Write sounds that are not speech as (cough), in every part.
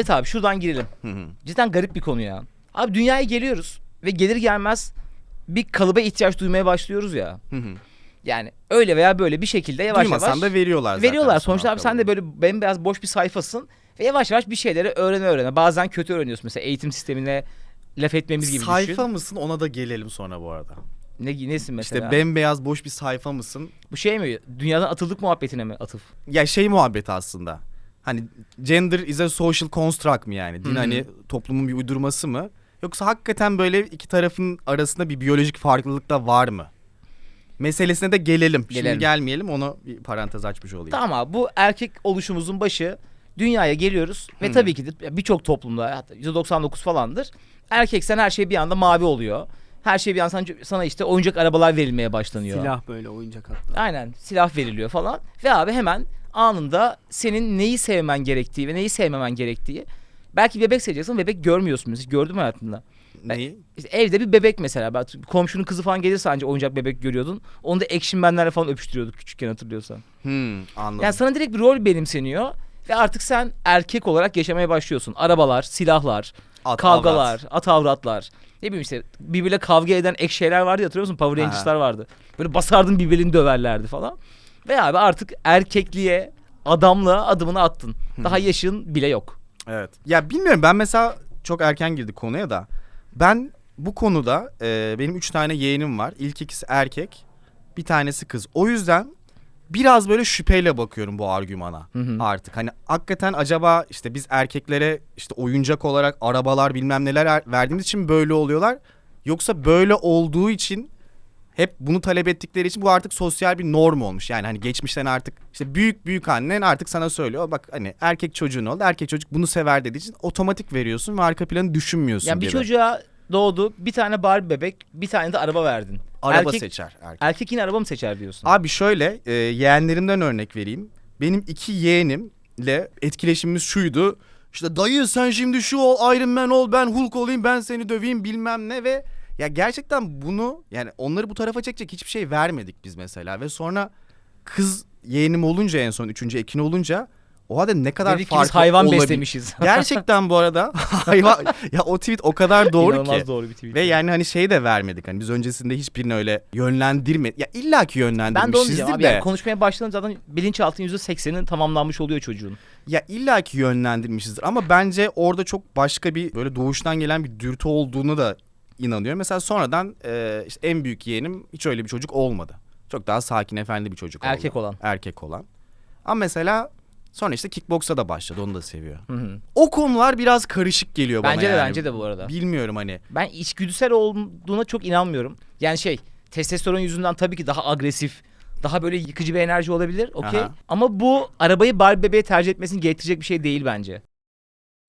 Evet abi şuradan girelim. Cidden garip bir konu ya. Abi dünyaya geliyoruz ve gelir gelmez bir kalıba ihtiyaç duymaya başlıyoruz ya. Yani öyle veya böyle bir şekilde yavaş Duymasan yavaş da veriyorlar zaten. veriyorlar. Sonuçta abi sen de böyle bembeyaz boş bir sayfasın ve yavaş yavaş bir şeyleri öğrene öğrene. Bazen kötü öğreniyorsun mesela eğitim sistemine laf etmemiz gibi Sayfa düşün. mısın ona da gelelim sonra bu arada. Ne, nesin mesela? İşte bembeyaz boş bir sayfa mısın? Bu şey mi? Dünyadan atıldık muhabbetine mi atıf? Ya şey muhabbeti aslında. Hani gender is a social construct mı yani? Din Hı hı. hani toplumun bir uydurması mı? Yoksa hakikaten böyle iki tarafın arasında bir biyolojik farklılık da var mı? Meselesine de gelelim. Şimdi Gelelim. gelmeyelim onu bir parantez açmış olayım. Tamam abi bu erkek oluşumuzun başı dünyaya geliyoruz ve Hı. tabii ki de birçok toplumda hatta %99 falandır. Erkeksen her şey bir anda mavi oluyor. Her şey bir anda sana, sana işte oyuncak arabalar verilmeye başlanıyor. Silah böyle oyuncak hatta. Aynen silah veriliyor falan. Ve abi hemen anında senin neyi sevmen gerektiği ve neyi sevmemen gerektiği. Belki bebek seveceksin bebek görmüyorsun mesela. Hiç gördün mü hayatında? Neyi? İşte evde bir bebek mesela. Komşunun kızı falan gelirse anca oyuncak bebek görüyordun. Onu da Action falan öpüştürüyorduk küçükken hatırlıyorsan. Hmm, anladım. Yani sana direkt bir rol benimseniyor. Ve artık sen erkek olarak yaşamaya başlıyorsun. Arabalar, silahlar, At, kavgalar, avrat. at avratlar. Ne bileyim işte birbiriyle kavga eden ek şeyler vardı ya, hatırlıyor musun? Power. Rangers'lar vardı. Böyle basardın birbirini döverlerdi falan. Ve abi artık erkekliğe, adamlığa adımını attın. Daha yaşın bile yok. Evet. Ya bilmiyorum ben mesela çok erken girdik konuya da. Ben bu konuda e, benim üç tane yeğenim var. İlk ikisi erkek, bir tanesi kız. O yüzden biraz böyle şüpheyle bakıyorum bu argümana Hı hı. artık. Hani hakikaten acaba işte biz erkeklere işte oyuncak olarak arabalar bilmem neler er- verdiğimiz için böyle oluyorlar. Yoksa böyle olduğu için hep bunu talep ettikleri için bu artık sosyal bir norm olmuş. Yani hani geçmişten artık işte büyük büyük annen artık sana söylüyor. Bak hani erkek çocuğun oldu. Erkek çocuk bunu sever dediği için otomatik veriyorsun ve arka planı düşünmüyorsun Yani bir gibi. çocuğa doğdu, bir tane Barbie bebek, bir tane de araba verdin. Araba erkek, seçer erkek. erkek yine araba mı seçer diyorsun? Abi şöyle e, yeğenlerimden örnek vereyim. Benim iki yeğenimle etkileşimimiz şuydu. İşte dayı sen şimdi şu ol Iron Man ol ben Hulk olayım ben seni döveyim bilmem ne ve ya gerçekten bunu yani onları bu tarafa çekecek hiçbir şey vermedik biz mesela ve sonra kız yeğenim olunca en son üçüncü Ekin olunca o halde ne kadar Dedik ki biz farklı hayvan olabil- beslemişiz. (laughs) Gerçekten bu arada (laughs) hayvan ya o tweet o kadar doğru İnanılmaz ki. doğru bir tweet. Ve yani hani şey de vermedik hani biz öncesinde hiçbirini öyle yönlendirme ya illaki ben de onu yönlendirmişizdir diyeceğim abi. de Yani konuşmaya başladığında zaten bilinçaltının %80'i tamamlanmış oluyor çocuğun. ya illaki yönlendirmişizdir ama bence orada çok başka bir böyle doğuştan gelen bir dürtü olduğunu da inanıyorum. Mesela sonradan e, işte en büyük yeğenim hiç öyle bir çocuk olmadı. Çok daha sakin efendi bir çocuk oldu. Erkek olan. Erkek olan. Ama mesela sonra işte kickboksa da başladı onu da seviyor. Hı hı. O konular biraz karışık geliyor bana Bence de yani. bence de bu arada. Bilmiyorum hani. Ben içgüdüsel olduğuna çok inanmıyorum. Yani şey testosteron yüzünden tabii ki daha agresif, daha böyle yıkıcı bir enerji olabilir. Okey. Aha. Ama bu arabayı Barbie bebeğe tercih etmesini gerektirecek bir şey değil bence.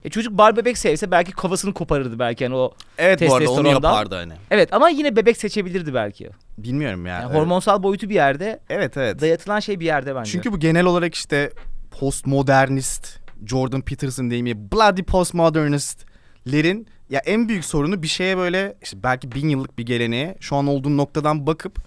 E çocuk Barbie bebek sevse belki kafasını koparırdı belki yani o. Evet bu arada onu Testosterondan. yapardı hani. Evet ama yine bebek seçebilirdi belki. Bilmiyorum ya. Yani evet. hormonsal boyutu bir yerde, Evet evet. dayatılan şey bir yerde bence. Çünkü bu genel olarak işte postmodernist Jordan Peterson deyimi bloody postmodernistlerin ya en büyük sorunu bir şeye böyle işte belki bin yıllık bir geleneğe şu an olduğun noktadan bakıp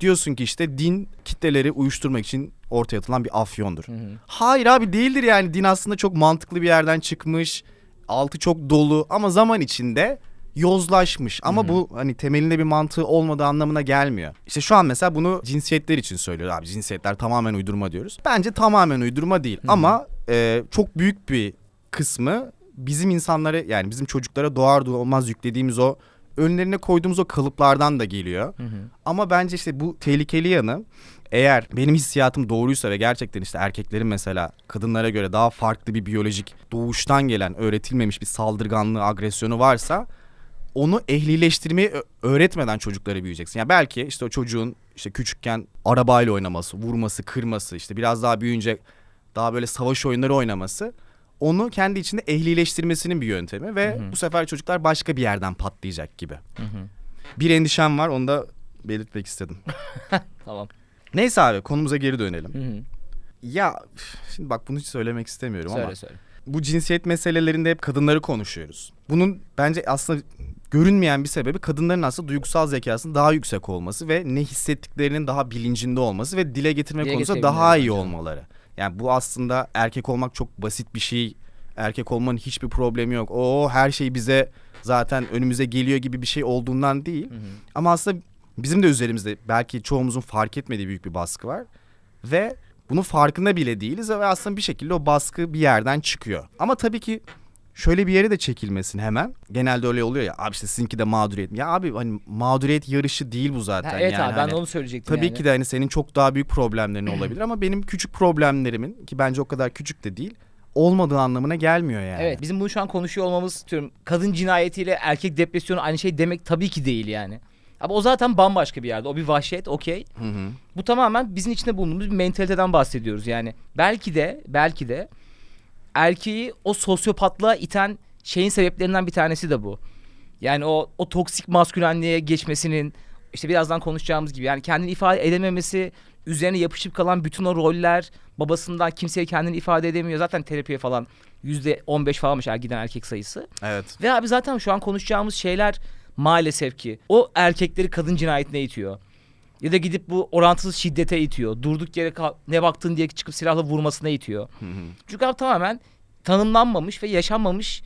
diyorsun ki işte din kitleleri uyuşturmak için ortaya atılan bir afyondur. Hı hı. Hayır abi değildir yani din aslında çok mantıklı bir yerden çıkmış. Altı çok dolu ama zaman içinde yozlaşmış. Ama bu hani temelinde bir mantığı olmadığı anlamına gelmiyor. İşte şu an mesela bunu cinsiyetler için söylüyor abi. Cinsiyetler tamamen uydurma diyoruz. Bence tamamen uydurma değil. Ama e, çok büyük bir kısmı bizim insanları yani bizim çocuklara doğar doğmaz yüklediğimiz o önlerine koyduğumuz o kalıplardan da geliyor. Hı hı. Ama bence işte bu tehlikeli yanı eğer benim hissiyatım doğruysa ve gerçekten işte erkeklerin mesela kadınlara göre daha farklı bir biyolojik doğuştan gelen öğretilmemiş bir saldırganlığı, agresyonu varsa onu ehlileştirmeyi öğretmeden çocuklara büyüyeceksin. Yani belki işte o çocuğun işte küçükken arabayla oynaması, vurması, kırması, işte biraz daha büyüyünce daha böyle savaş oyunları oynaması onu kendi içinde ehlileştirmesinin bir yöntemi ve Hı hı. bu sefer çocuklar başka bir yerden patlayacak gibi. Hı hı. Bir endişem var onu da belirtmek istedim. (laughs) Tamam. Neyse abi konumuza geri dönelim. Hı hı. Ya şimdi bak bunu hiç söylemek istemiyorum ama Söyle söyle. bu cinsiyet meselelerinde hep kadınları konuşuyoruz. Bunun bence aslında görünmeyen bir sebebi kadınların aslında duygusal zekasının daha yüksek olması ve ne hissettiklerinin daha bilincinde olması ve dile getirme Dile konusunda daha iyi bence olmaları. Yani bu aslında erkek olmak çok basit bir şey erkek olmanın hiçbir problemi yok. O her şey bize zaten önümüze geliyor gibi bir şey olduğundan değil. Ama aslında bizim de üzerimizde belki çoğumuzun fark etmediği büyük bir baskı var. Ve bunun farkında bile değiliz ve aslında bir şekilde o baskı bir yerden çıkıyor. Ama tabii ki şöyle bir yere de çekilmesin hemen. Genelde öyle oluyor ya abi işte sizinki de mağduriyet. Ya abi hani mağduriyet yarışı değil bu zaten. Ha, evet yani abi ben hani onu söyleyecektim Tabii yani. ki de hani senin çok daha büyük problemlerin (clears throat) olabilir ama benim küçük problemlerimin ki bence o kadar küçük de değil olmadığı anlamına gelmiyor yani. Evet bizim bunu şu an konuşuyor olmamız diyorum kadın cinayetiyle erkek depresyonu aynı şey demek tabii ki değil yani. Ama o zaten bambaşka bir yerde. O bir vahşet okey. Bu tamamen bizim içinde bulunduğumuz bir mentaliteden bahsediyoruz yani. Belki de belki de erkeği o sosyopatlığa iten şeyin sebeplerinden bir tanesi de bu. Yani o o toksik maskülenliğe geçmesinin işte birazdan konuşacağımız gibi yani kendini ifade edememesi, üzerine yapışıp kalan bütün o roller, babasından kimseye kendini ifade edemiyor. Zaten terapiye falan yüzde on beş falanmış er giden erkek sayısı. Evet. Ve abi zaten şu an konuşacağımız şeyler maalesef ki o erkekleri kadın cinayetine itiyor. Ya da gidip bu orantısız şiddete itiyor. Durduk yere ne baktın diye çıkıp silahla vurmasına itiyor. Hı hı. Çünkü abi tamamen tanımlanmamış ve yaşanmamış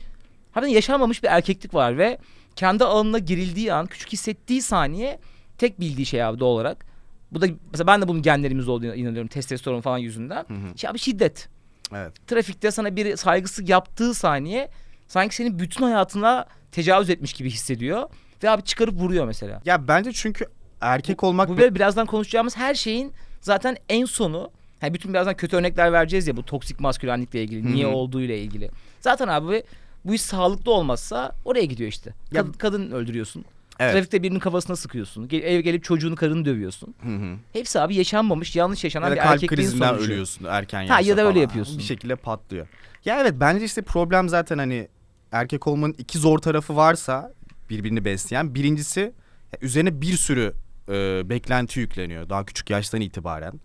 harbiden yaşanmamış bir erkeklik var ve kendi alanına girildiği an küçük hissettiği saniye tek bildiği şey abi doğal olarak. Bu da mesela ben de bunun genlerimizde olduğunu inanıyorum testosteron falan yüzünden. Hı hı. Şey abi şiddet. Evet. Trafikte sana biri saygısızlık yaptığı saniye sanki senin bütün hayatına tecavüz etmiş gibi hissediyor. Ve abi çıkarıp vuruyor mesela. Ya bence çünkü erkek olmak Bu böyle birazdan konuşacağımız her şeyin zaten en sonu hani bütün birazdan kötü örnekler vereceğiz ya bu toksik maskülenlikle ilgili, niye Hı hı. olduğuyla ilgili. Zaten abi bu iş sağlıklı olmazsa oraya gidiyor işte. Ya- Kad- kadın öldürüyorsun. Evet. Trafikte birinin kafasına sıkıyorsun. Gel, eve gelip çocuğunu karını dövüyorsun. Hı hı. Hepsi abi yaşanmamış, yanlış yaşanan Ya bir kalp erkekliğin krizinden sonucu. ölüyorsun erken Ha, yaşta ya da öyle falan. yapıyorsun. Bir şekilde patlıyor. Ya evet bence işte problem zaten hani erkek olmanın iki zor tarafı varsa birbirini besleyen. Birincisi üzerine bir sürü e, beklenti yükleniyor daha küçük yaştan itibaren.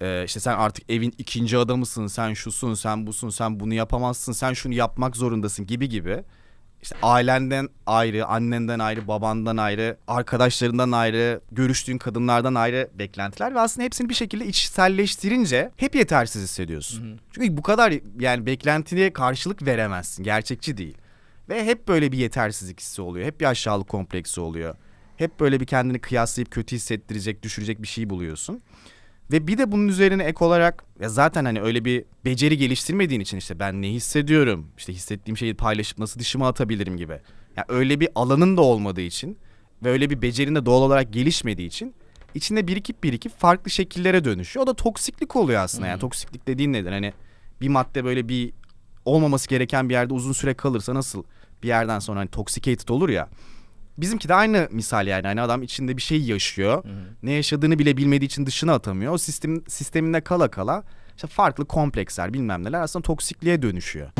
E, işte sen artık evin ikinci adamısın, sen şusun, sen busun, sen bunu yapamazsın, sen şunu yapmak zorundasın gibi gibi. İşte ailenden ayrı, annenden ayrı, babandan ayrı, arkadaşlarından ayrı, görüştüğün kadınlardan ayrı beklentiler ve aslında hepsini bir şekilde içselleştirince hep yetersiz hissediyorsun. Hı hı. Çünkü bu kadar yani beklentiye karşılık veremezsin. Gerçekçi değil. Ve hep böyle bir yetersizlik hissi oluyor. Hep bir aşağılık kompleksi oluyor. Hep böyle bir kendini kıyaslayıp kötü hissettirecek, düşürecek bir şey buluyorsun. Ve bir de bunun üzerine ek olarak ya zaten hani öyle bir beceri geliştirmediğin için işte ben ne hissediyorum, işte hissettiğim şeyi paylaşıp nasıl dışıma atabilirim gibi. Ya öyle bir alanın da olmadığı için ve öyle bir becerin de doğal olarak gelişmediği için içinde birikip birikip farklı şekillere dönüşüyor. O da toksiklik oluyor aslında. Yani Hı. toksiklik dediğin nedir? Hani bir madde böyle bir olmaması gereken bir yerde uzun süre kalırsa nasıl bir yerden sonra hani toxicated olur ya. Bizimki de aynı misal yani. Hani adam içinde bir şey yaşıyor. Hı hı. Ne yaşadığını bile bilmediği için dışına atamıyor. O sistem sisteminde kala kala işte farklı kompleksler bilmem neler aslında toksikliğe dönüşüyor.